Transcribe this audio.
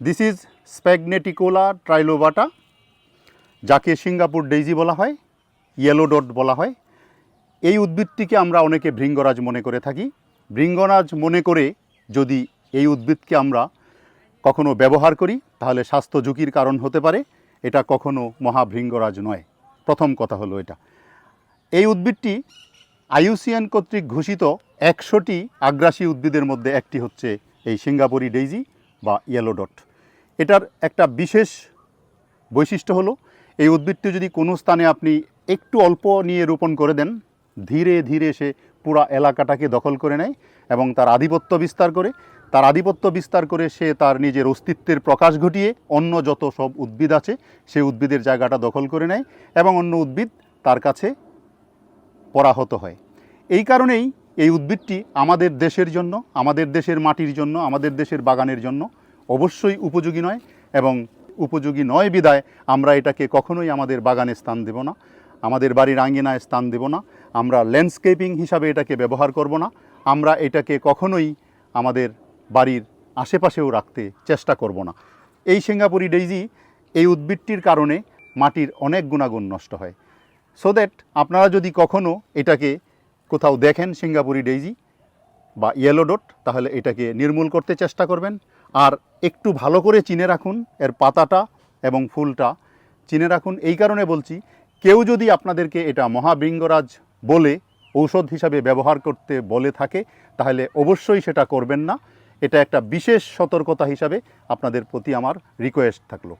This is স্প্যাগনেটিকোলা ট্রাইলোবাটা যাকে Singapore daisy বলা হয় ইয়েলো ডট বলা হয়। এই উদ্ভিদটিকে আমরা অনেকে ভৃঙ্গরাজ মনে করে থাকি। ভৃঙ্গরাজ মনে করে যদি এই উদ্ভিদকে আমরা কখনো ব্যবহার করি, তাহলে স্বাস্থ্য ঝুঁকির কারণ হতে পারে। এটা কখনো মহাভৃঙ্গরাজ নয়। প্রথম কথা হলো এটা। এই উদ্ভিদটি আইউসিএন কর্তৃক ঘোষিত একশোটি আগ্রাসী উদ্ভিদের মধ্যে একটি হচ্ছে এই সিঙ্গাপুরি ডেইজি। বা ইয়েলো ডট এটার একটা বিশেষ বৈশিষ্ট্য হলো, এই উদ্ভিদটি যদি কোনো স্থানে আপনি একটু অল্প নিয়ে রোপণ করে দেন, ধীরে ধীরে সে পুরা এলাকাটাকে দখল করে নেয় এবং তার আধিপত্য বিস্তার করে। তার আধিপত্য বিস্তার করে সে তার নিজের অস্তিত্বের প্রকাশ ঘটিয়ে অন্য যত সব উদ্ভিদ আছে সেই উদ্ভিদের জায়গাটা দখল করে নেয় এবং অন্য উদ্ভিদ তার কাছে পরাহত হয়। এই কারণেই এই উদ্ভিদটি আমাদের দেশের জন্য, আমাদের দেশের মাটির জন্য, আমাদের দেশের বাগানের জন্য অবশ্যই উপযোগী নয় এবং উপযোগী নয় বিদায় আমরা এটাকে কখনোই আমাদের বাগানে স্থান দেব না, আমাদের বাড়ির আঙ্গিনায় স্থান দেব না, আমরা ল্যান্ডস্কেপিং হিসাবে এটাকে ব্যবহার করব না, আমরা এটাকে কখনোই আমাদের বাড়ির আশেপাশেও রাখতে চেষ্টা করব না। এই সিঙ্গাপুরি ডেইজি এই উদ্ভিদটির কারণে মাটির অনেক গুণাগুণ নষ্ট হয়। সো দ্যাট আপনারা যদি কখনো এটাকে কোথাও দেখেন সিঙ্গাপুরি ডেইজি বা ইয়েলো ডট তাহলে এটাকে নির্মূল করতে চেষ্টা করবেন। আর একটু ভালো করে চিনে রাখুন এর পাতাটা এবং ফুলটা। চিনে রাখুন, এই কারণে বলছি, কেউ যদি আপনাদেরকে এটা মহাবৃঙ্গরাজ বলে ঔষধ হিসাবে ব্যবহার করতে বলে থাকে, তাহলে অবশ্যই সেটা করবেন না। এটা একটা বিশেষ সতর্কতা হিসাবে আপনাদের প্রতি আমার রিকোয়েস্ট থাকল।